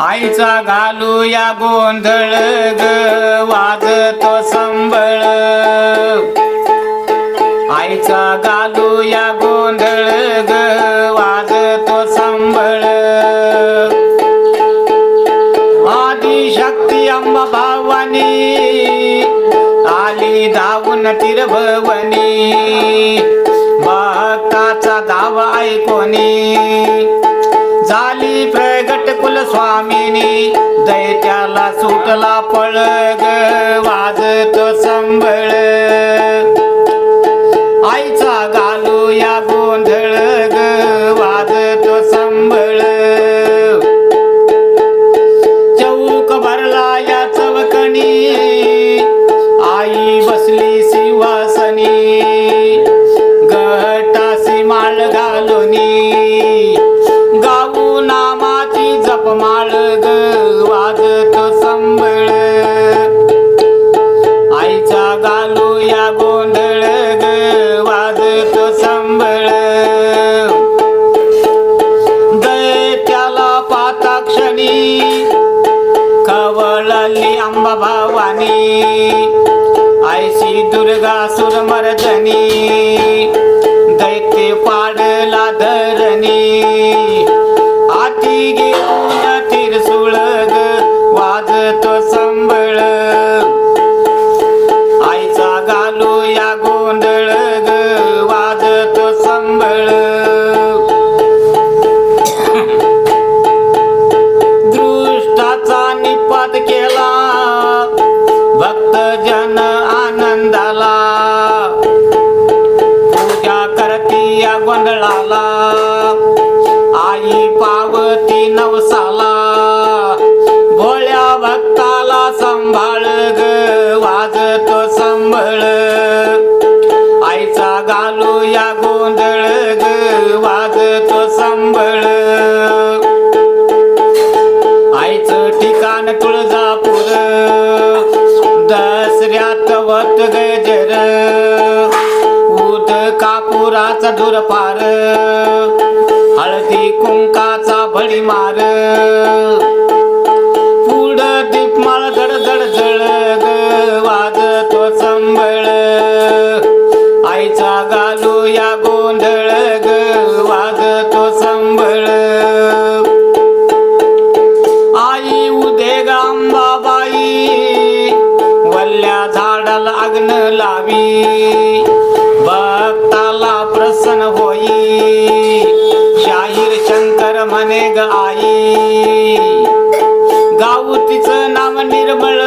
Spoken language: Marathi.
आईचा घालू या गोंधळ ग वाजतो संबळ. आईचा घालू या गोंधळ ग वाजतो संबळ. आदी शक्ती अंबा भावानी आली धावून तिरभवनी. भक्ताचा धावा ऐकोनी. झाली प्रगट कुलस्वामिनी. दैत्याला सुटला पळग वाजत संबळ आईचा गालू या गोंधळ ग वाजत संबळ चौक भरला या चवकणी. आई बसली सिंहासनी. गटासी माळ घालूनी. अंबा भवानी आयशी दुर्गा सुरमर्दनी दैत्य पाडला धरणी. आनंदाला पूजा करती या गोंधळाला आई पावती नवसाला. भोळ्या भक्ताला सांभाळ ग वाजतो संभळ. आईचा गालू या गोंधळ उत गजर उत कापुराचा दुरपार हळदी कुंकाचा भडी मार. लावी. भक्ताला प्रसन्न होई. शाहीर शंकर म्हणे ग आई. गाऊ तिचं नाम निर्मळ